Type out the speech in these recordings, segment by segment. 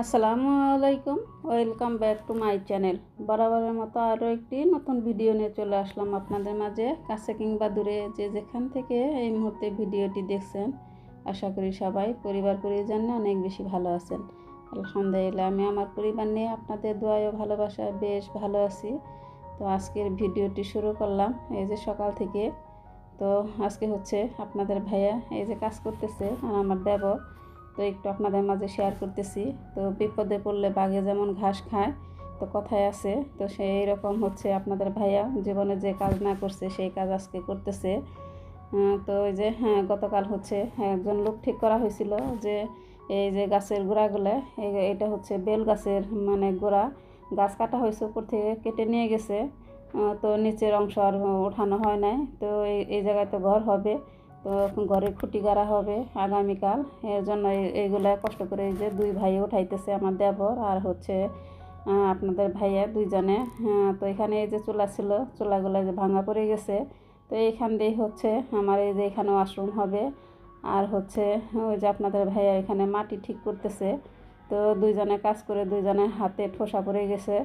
আসসালামু আলাইকুম। Welcome back to my channel বরাবরের মতো আরও একটি নতুন ভিডিও নিয়ে চলে আসলাম আপনাদের মাঝে। কাছে কিংবা দূরে যে যেখান থেকে এই মুহূর্তে ভিডিওটি দেখছেন, আশা করি সবাই পরিবার পরিজন অনেক বেশি ভালো আছেন। আলহামদুলিল্লাহ, আমি আমার পরিবার নিয়ে আপনাদের দোয়ায় ও ভালোবাসায় বেশ ভালো আছি। তো আজকের ভিডিওটি শুরু করলাম। এই যে সকাল থেকে। তো আজকে হচ্ছে আপনাদের ভাইয়া এই যে কাজ করতেছে আর আমার দেবর। তো একটু আপনাদের মাঝে শেয়ার করতেছি। তো বিপদে পড়লে বাঘে যেমন ঘাস খায়, তো কথায় আছে। তো সেই রকম হচ্ছে আপনাদের ভাইয়া জীবনে যে কাজ না করছে, সেই কাজ আজকে করতেছে। তো ওই যে হ্যাঁ গতকাল হচ্ছে একজন লোক ঠিক করা হয়েছিল যে, এই যে গাছের গোড়াগুলো এটা হচ্ছে বেল গাছের মানে গোড়া। গাছ কাটা হয়েছে উপর থেকে কেটে নিয়ে গেছে। তো নিচের অংশ আর ওঠানো হয় নাই। তো এই জায়গায় তো ঘর হবে। তো ঘরে খুঁটি গাড়া হবে আগামীকাল। এর জন্য এই- এইগুলা কষ্ট করে এই যে দুই ভাই উঠাইতেছে আমার দেবর আর হচ্ছে আপনাদের ভাইয়া দুইজনে। তো এখানে এই যে চুলা ছিল, চুলাগুলো যে ভাঙা পড়ে গেছে। তো এইখান দিয়ে হচ্ছে আমার এই যে এখানে ওয়াশরুম হবে। আর হচ্ছে ওই যে আপনাদের ভাইয়া এখানে মাটি ঠিক করতেছে। তো দুইজনে কাজ করে দুইজনে হাতে ঠোসা পড়ে গেছে।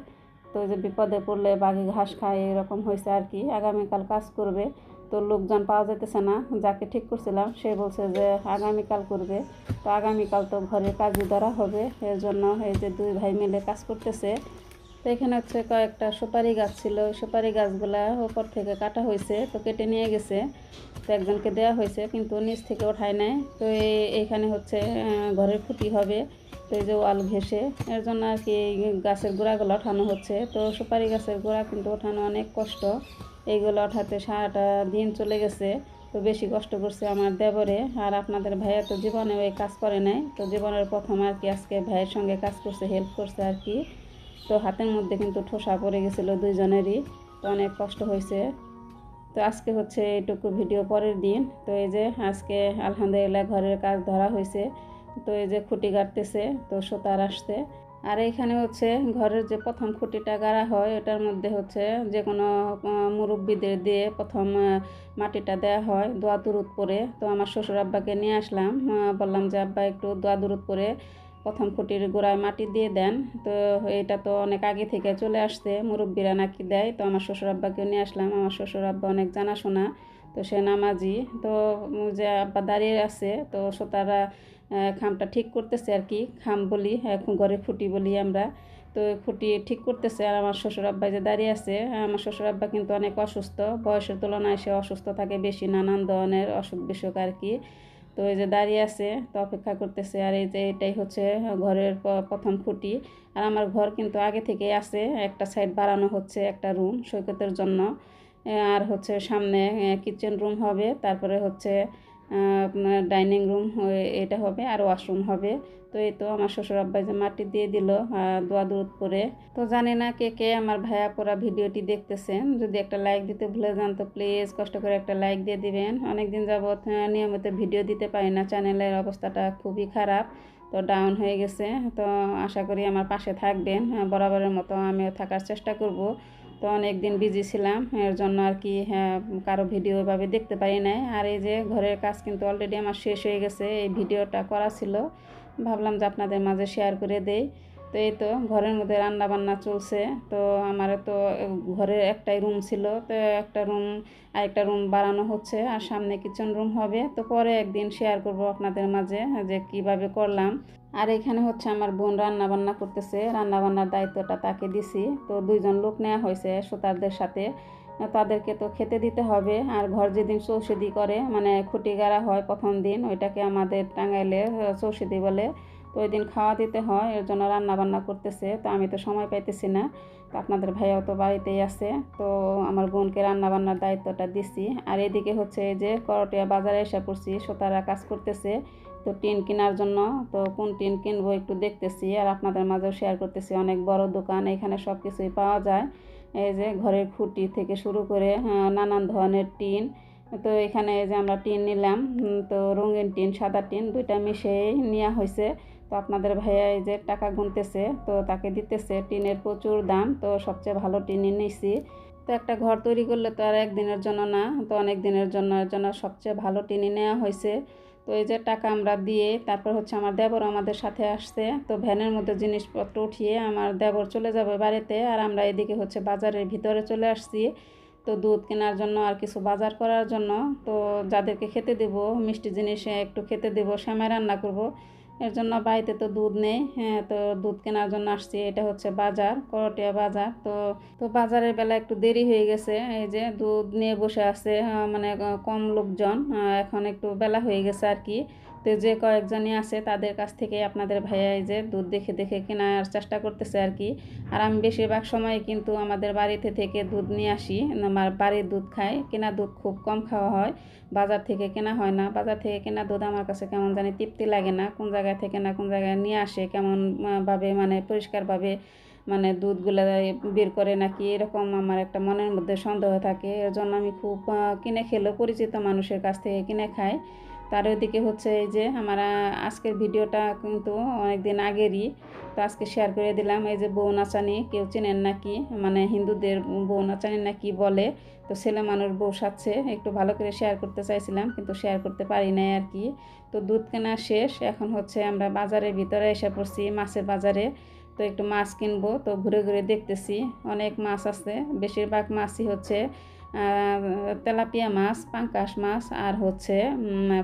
তো যে বিপদে পড়লে বাঘে ঘাস খায়, এরকম হয়েছে আর কি। আগামীকাল কাজ করবে। তো লোকজন পাওয়া যেতেছে না। যাকে ঠিক করছিলাম, সে বলছে যে, আগামীকাল করবে। তো আগামীকাল তো ঘরের কাজই ধরা হবে। এর জন্য এই যে দুই ভাই মিলে কাজ করতেছে। তো এখানে হচ্ছে কয়েকটা সুপারি গাছ ছিল। সুপারি গাছগুলা উপর থেকে কাটা হয়েছে তো কেটে নিয়ে গেছে। তো একজনকে দেওয়া হয়েছে কিন্তু নিচ থেকে ওঠায় নাই। তো এই এইখানে হচ্ছে ঘরের খুঁটি হবে। তো এই যে ওয়াল ঘেসে এর জন্য আর কি এই গাছের গোড়াগুলো ওঠানো হচ্ছে। তো সুপারি গাছের গোড়া কিন্তু ওঠানো অনেক কষ্ট। এইগুলো ওঠাতে সারাটা দিন চলে গেছে। তো বেশি কষ্ট করছে আমার দেবরে। আর আপনাদের ভাইয়া তো জীবনে ওই কাজ করে নাই। তো জীবনের প্রথম আর কি আজকে ভাইয়ের সঙ্গে কাজ করছে হেল্প করছে আর কি। তো হাতের মধ্যে কিন্তু ঠোসা পড়ে গেছিল দুইজনেরই। তো অনেক কষ্ট হয়েছে। তো আজকে হচ্ছে এইটুকু ভিডিও পরের দিন। তো এই যে আজকে আলহামদুলিল্লাহ ঘরের কাজ ধরা হয়েছে। তো এই যে খুঁটি গাড়তেছে, তো সুতার আসছে। আর এখানে হচ্ছে ঘরের যে প্রথম খুঁটিটা গাড়া হয় এটার মধ্যে হচ্ছে যে কোনো মুরব্বিদের দিয়ে প্রথম মাটিটা দেওয়া হয়, দোয়া দুরুদ পরে তো আমার শ্বশুর আব্বাকে নিয়ে আসলাম বললাম যে, আব্বা, একটু দোয়া দুরুদ পরে প্রথম খুঁটির গোড়ায় মাটি দিয়ে দেন। তো এটা তো অনেক আগে থেকে চলে আসছে, মুরব্বীরা নাকি দেয়। তো আমার শ্বশুর আব্বাকেও নিয়ে আসলাম, আমার শ্বশুর আব্বা অনেক জানাশোনা, তো সে নামাজি। তো যে আব্বা দাঁড়িয়ে আছে, তো তারা খামটা ঠিক করতেছে আর কি। খাম বলি, এখন ঘরে খুঁটি বলি আমরা। তো খুঁটি ঠিক করতেছে আর আমার শ্বশুর আব্বা যে দাঁড়িয়ে আছে, আমার শ্বশুর আব্বা কিন্তু অনেক অসুস্থ। বয়সের তুলনায় সে অসুস্থ থাকে বেশি, নানান ধরনের অসুখ বিসুখ আর কি। তো এই যে দাঁড়িয়ে আছে, তো অপেক্ষা করতেছে আর এই যে এটাই হচ্ছে ঘরের প্রথম খুঁটি। আর আমার ঘর কিন্তু আগে থেকেই আছে, একটা সাইড বাড়ানো হচ্ছে, একটা রুম সৈকতের জন্য। আর হচ্ছে সামনে কিচেন রুম হবে, তারপরে হচ্ছে ডাইনিং রুম এটা হবে আর ওয়াশরুম হবে। তো এই তো আমার শ্বশুর আব্বাই যে মাটি দিয়ে দিল দোয়া দুধ করে তো জানি না কে কে আমার ভাইয়া পড়া ভিডিওটি দেখতেছেন, যদি একটা লাইক দিতে ভুলে যান তো প্লিজ কষ্ট করে একটা লাইক দিয়ে দিবেন। অনেকদিন যাবৎ নিয়মিত ভিডিও দিতে পারি না চ্যানেলের অবস্থাটা খুবই খারাপ, তো ডাউন হয়ে গেছে। তো আশা করি আমার পাশে থাকবেন বরাবরের মতো আমিও থাকার চেষ্টা করব। তো অনেক দিন বিজি ছিলাম এর জন্য আর কি হ্যাঁ, কারও ভিডিও এভাবে দেখতে পারি নাই। আর এই যে ঘরের কাজ কিন্তু অলরেডি আমার শেষ হয়ে গেছে এই ভিডিওটা করা ছিল। ভাবলাম যে আপনাদের মাঝে শেয়ার করে দেই। তো এই তো ঘরের মধ্যে রান্না বান্না চলছে। তো আমার তো ঘরে একটাই রুম ছিল। তো একটা রুম আর একটা রুম বাড়ানো হচ্ছে আর সামনে কিচেন রুম হবে। তো পরে একদিন শেয়ার করব আপনাদের মাঝে যে কীভাবে করলাম। আর এখানে হচ্ছে আমার বোন রান্না বান্না করতেছে। রান্না বান্নার দায়িত্বটা তাকে দিছি। তো দুইজন লোক নেওয়া হয়েছে সুতারদের সাথে। তাদেরকে তো খেতে দিতে হবে। আর ঘর যেদিন চৌষধি করে মানে খুঁটি গাড়া হয় প্রথম দিন, ওইটাকে আমাদের টাঙ্গাইলে চৌষধি বলে। তো ওই দিন খাওয়া দিতে হয়, এর জন্য রান্না বান্না করতেছে। তো আমি তো সময় পাইতেছি না। তো আপনাদের ভাইয়াও তো বাড়িতেই আছে। তো আমার বোনকে রান্না বান্নার দায়িত্বটা দিছি। আর এদিকে হচ্ছে যে করটিয়া বাজারে এসে পড়ছি, সোতারা কাজ করতেছে। তো টিন কেনার জন্য, তো কোন টিন কিনবো একটু দেখতেছি। আর আপনাদের মাঝেও শেয়ার করতেছি, অনেক বড় দোকান, এখানে সব কিছুই পাওয়া যায়। এই যে ঘরের খুঁটি থেকে শুরু করে নানান ধরনের টিন। তো এখানে যে আমরা টিন নিলাম। তো রঙিন টিন, সাদা টিন, দুইটা মিশিয়ে নেওয়া হয়েছে তো আপনাদের ভাইয়া এই যে টাকা গুনতেছে, তো তাকে দিতেছে টিনের প্রচুর দাম, তো সবচেয়ে ভালো টিনই নিছি। তো একটা ঘর তৈরি করলে তো আর একদিনের জন্য না, তো অনেক দিনের জন্য জন্য সবচেয়ে ভালো টিনি নেওয়া হয়েছে। তো এই যে টাকা আমরা দিয়ে তারপর হচ্ছে আমার দেবর আমাদের সাথে আসছে, তো ভ্যানের মধ্যে জিনিসপত্র উঠিয়ে আমার দেবর চলে যাবে বাড়িতে আর আমরা এদিকে হচ্ছে বাজারের ভিতরে চলে আসছি। তো দুধ কেনার জন্য আর কিছু বাজার করার জন্য, তো যাদেরকে খেতে দেব, মিষ্টি জিনিস একটু খেতে দেব, শ্যামাই রান্না করব। এর জন্য বাড়িতে তো দুধ নেই হ্যাঁ তো দুধ কেনার জন্য আসছি। এটা হচ্ছে বাজার, করটিয়া বাজার। তো তো বাজারের বেলা একটু দেরি হয়ে গেছে, এই যে দুধ নিয়ে বসে আছে মানে কম লোকজন এখন একটু বেলা হয়ে গেছে আর কি। তো যে কয়েকজনই আছে তাদের কাছ থেকে আপনাদের ভাইয়া এই যে দুধ দেখে দেখে কেনার চেষ্টা করতেছে আর কি। আর আমি বেশিরভাগ সময় কিন্তু আমাদের বাড়িতে থেকে দুধ নিয়ে আসি, আমার বাড়ির দুধ খাই। কেনা দুধ খুব কম খাওয়া হয়, বাজার থেকে কেনা হয় না। বাজার থেকে কেনা দুধ আমার কাছে কেমন জানি তৃপ্তি লাগে না, কোন জায়গা থেকে না কোন জায়গায় নিয়ে আসে, কেমন ভাবে মানে পরিষ্কারভাবে মানে দুধগুলো বের করে নাকি এরকম আমার একটা মনের মধ্যে সন্দেহ থাকে। এর জন্য আমি খুব কিনে খেলেও পরিচিত মানুষের কাছ থেকে কিনে খাই। তার ওইদিকে হচ্ছে এই যে আমার আজকের ভিডিওটা কিন্তু অনেক দিন আগেরই। তো আজকে শেয়ার করে দিলাম, এই যে বউ নাচানি, কেউ চেনেন নাকি? মানে হিন্দুদের বউ নাচানি নাকি বলে। তো ছেলে মানুষ বউ সাচ্ছে একটু ভালো করে শেয়ার করতে চাইছিলাম, কিন্তু শেয়ার করতে পারি নাই আর কি। তো দুধ কেনা শেষ, এখন হচ্ছে আমরা বাজারের ভিতরে এসে পড়ছি, মাছের বাজারে। তো একটু মাছ কিনবো, তো ঘুরে ঘুরে দেখতেছি, অনেক মাছ আছে, বেশিরভাগ মাছই হচ্ছে তেলাপিয়া মাছ, পাঙ্কাশ মাছ, আর হচ্ছে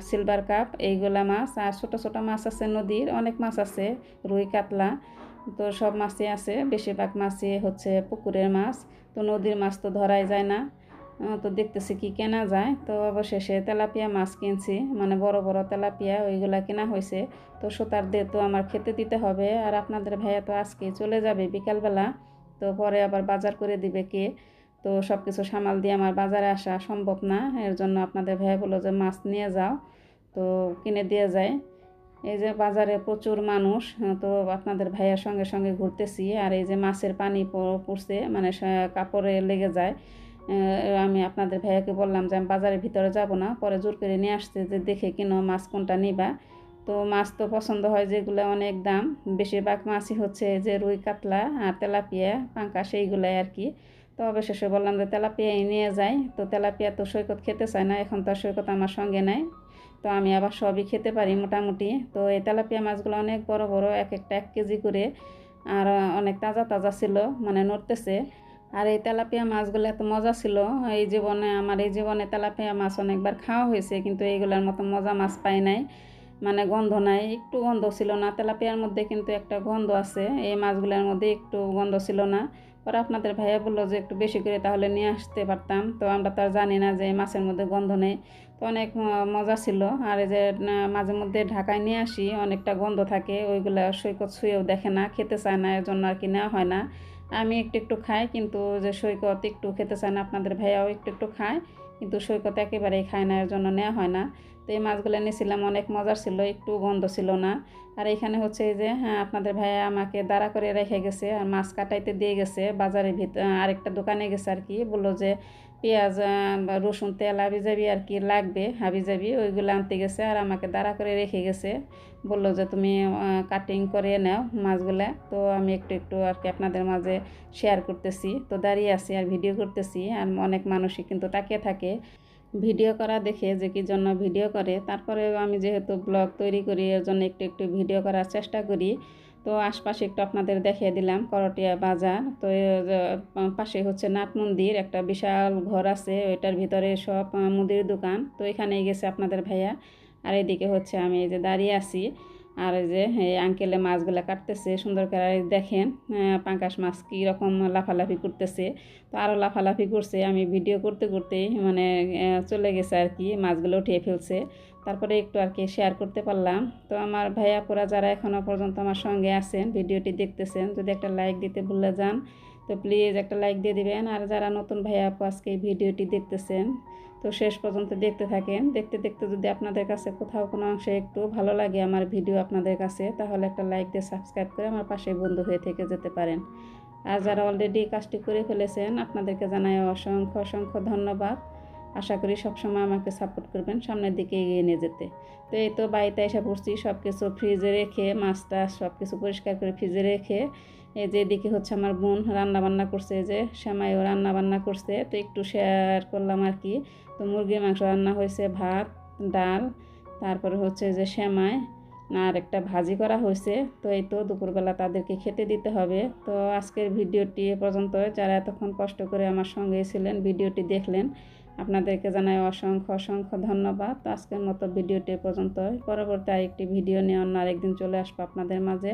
সিলভার কাপ এইগুলা মাছ, আর ছোট ছোট মাছ আছে নদীর, অনেক মাছ আছে, রুই, কাতলা, তো সব মাছই আছে। বেশিরভাগ মাছই হচ্ছে পুকুরের মাছ, তো নদীর মাছ তো ধরাই যায় না। তো দেখতেছি কি কেনা যায়, তো অবশেষে তেলাপিয়া মাছ কিনছি মানে বড় বড় তেলাপিয়া, ওইগুলা কেনা হয়েছে তো সুতার দিয়ে তো আমার খেতে দিতে হবে, আর আপনাদের ভাইয়া তো আজকে চলে যাবে বিকালবেলা, তো পরে আবার বাজার করে দিবে কে। তো সব কিছু সামাল দিয়ে আমার বাজারে আসা সম্ভব না। এর জন্য আপনাদের ভাইয়া বলল যে, মাছ নিয়ে যাও। তো কিনে দিয়ে যায়। এই যে বাজারে প্রচুর মানুষ তো আপনাদের ভাইয়ার সঙ্গে সঙ্গে ঘুরতেছি। আর এই যে মাছের পানি পড়ছে মানে কাপড়ে লেগে যায়। আমি আপনাদের ভাইয়াকে বললাম যে, আমি বাজারের ভিতরে যাব না। পরে জোর করে নিয়ে আসছে যে, দেখে কিনো মাছ কোনটা নিবা। তো মাছ তো পছন্দ হয় যেগুলো অনেক দাম। বেশিরভাগ মাছই হচ্ছে যে রুই, কাতলা আর তেলাপিয়া, পাঙ্কা সেইগুলাই আর কি। তো অবশেষে বললাম যে তেলাপিয়াই নিয়ে যাই। তো তেলাপিয়া তো সৈকত খেতে চায় না, এখন তো সৈকত আমার সঙ্গে নাই। তো আমি আবার সবই খেতে পারি মোটামুটি। তো এই তেলাপিয়া মাছগুলো অনেক বড় বড়, এক একটা এক কেজি করে। আর অনেক তাজা তাজা ছিল মানে নড়তেছে। আর এই তেলাপিয়া মাছগুলো এত মজা ছিল। এই জীবনে, আমার এই জীবনে তেলাপিয়া মাছ অনেকবার খাওয়া হয়েছে, কিন্তু এইগুলোর মতো মজা মাছ পাই নাই। মানে গন্ধ নাই, একটু গন্ধ ছিল না। তেলাপিয়ার মধ্যে কিন্তু একটা গন্ধ আছে। এই মাছগুলোর মধ্যে একটু গন্ধ ছিল না। পরে আপনাদের ভাইয়া বলল যে একটু বেশি করে তাহলে নিয়ে আসতে পারতাম। তো আমরা তো আর জানি না যে মাছের মধ্যে গন্ধ নেই। তো অনেক মজা ছিল। আর এই যে মাঝে মধ্যে ঢাকায় নিয়ে আসি, অনেকটা গন্ধ থাকে। ওইগুলো সৈকত ছুঁয়েও দেখে না, খেতে চায় না এর জন্য আর কি নেওয়া হয় না। আমি একটু একটু খাই, কিন্তু যে সৈকত একটু খেতে চায় না, আপনাদের ভাইয়াও একটু একটু খায়। কিন্তু সৈকত একেবারেই খায় না এর জন্য নেওয়া হয় না। তো এই মাছগুলো নিয়েছিলাম, অনেক মজার ছিল, একটু গন্ধ ছিল না। আর এখানে হচ্ছে যে হ্যাঁ আপনাদের ভাইয়া আমাকে দাঁড়া করে রেখে গেছে আর মাছ কাটাইতে দিয়ে গেছে। বাজারের ভিতর আরেকটা দোকানে গেছে আর কি, বলল যে পেঁয়াজ রসুন, তেল হাবি যাবি আর কি লাগবে হাবি যাবি ওইগুলো আনতে গেছে আর আমাকে দাঁড়া করে রেখে গেছে। বলল যে তুমি কাটিং করে নাও মাছগুলা। তো আমি একটু একটু আর কি আপনাদের মাঝে শেয়ার করতেছি। তো দাঁড়িয়ে আছি আর ভিডিও করতেছি আর অনেক মানুষই কিন্তু তাকিয়ে থাকে। ভিডিও করা দেখে যে কি জন্য ভিডিও করে। তারপরে আমি যেহেতু ব্লগ তৈরি করি এর জন্য একটু একটু ভিডিও করার চেষ্টা করি। তো আশপাশে একটু আপনাদের দেখিয়ে দিলাম, করটিয়া বাজার। তো পাশে হচ্ছে নাট মন্দির, একটা বিশাল ঘর আছে, ওইটার ভিতরে সব মুদির দোকান। তো এখানে গেছে আপনাদের ভাইয়া। আর এদিকে হচ্ছে আমি এই যে দাঁড়িয়ে আছি। আর এই যে, এই আঙ্কেলে মাছগুলো কাটতেছে, সুন্দর করে দেখেন পাঙ্কাশ মাছ কীরকম লাফালাফি করতেছে। তো আরও লাফালাফি করছে, আমি ভিডিও করতে করতে মানে চলে গেছে আর কি, মাছগুলো উঠিয়ে ফেলছে। তারপরে একটু আর কি শেয়ার করতে পারলাম। তো আমার ভাইয়া ভাইয়াপুরা যারা এখনও পর্যন্ত আমার সঙ্গে আছেন ভিডিওটি দেখতেছেন, যদি একটা লাইক দিতে ভুলে যান তো প্লিজ একটা লাইক দিয়ে দিবেন। আর যারা নতুন ভাইয়া আপু আজকে এই ভিডিওটি দেখতেছেন, তো শেষ পর্যন্ত দেখতে থাকেন। দেখতে দেখতে যদি আপনাদের কাছে কোথাও কোনো অংশে একটু ভালো লাগে আমার ভিডিও আপনাদের কাছে, তাহলে একটা লাইক দিয়ে সাবস্ক্রাইব করে আমার পাশে বন্ধু হয়ে থেকে যেতে পারেন। আর যারা অলরেডি কাজটি করে ফেলেছেন, আপনাদেরকে জানাই অসংখ্য অসংখ্য ধন্যবাদ। আশা করি সবসময় আমাকে সাপোর্ট করবেন সামনের দিকে এগিয়ে নিয়ে যেতে। তো এই তো বাড়িতে এসে পড়ছি সব কিছু ফ্রিজে রেখে, মাছটা সব কিছু পরিষ্কার করে ফ্রিজে রেখে এই যে এদিকে হচ্ছে আমার বোন রান্না বান্না করছে যে শ্যামাইও রান্না বান্না করছে, তো একটু শেয়ার করলাম আর কি। তো মুরগির মাংস রান্না হয়েছে, ভাত, ডাল, তারপরে হচ্ছে যে শ্যামাই, আর একটা ভাজি করা হয়েছে। তো এই তো দুপুরবেলা তাদেরকে খেতে দিতে হবে। তো আজকের ভিডিওটি এ পর্যন্ত যারা এতক্ষণ কষ্ট করে আমার সঙ্গে ছিলেন, ভিডিওটি দেখলেন, আপনাদেরকে জানাই অসংখ্য অসংখ্য ধন্যবাদ। আজকের মতো ভিডিওটি পর্যন্ত পরবর্তী আরেকটি ভিডিও নিয়ে অন্য আরেকদিন চলে আসব আপনাদের মাঝে।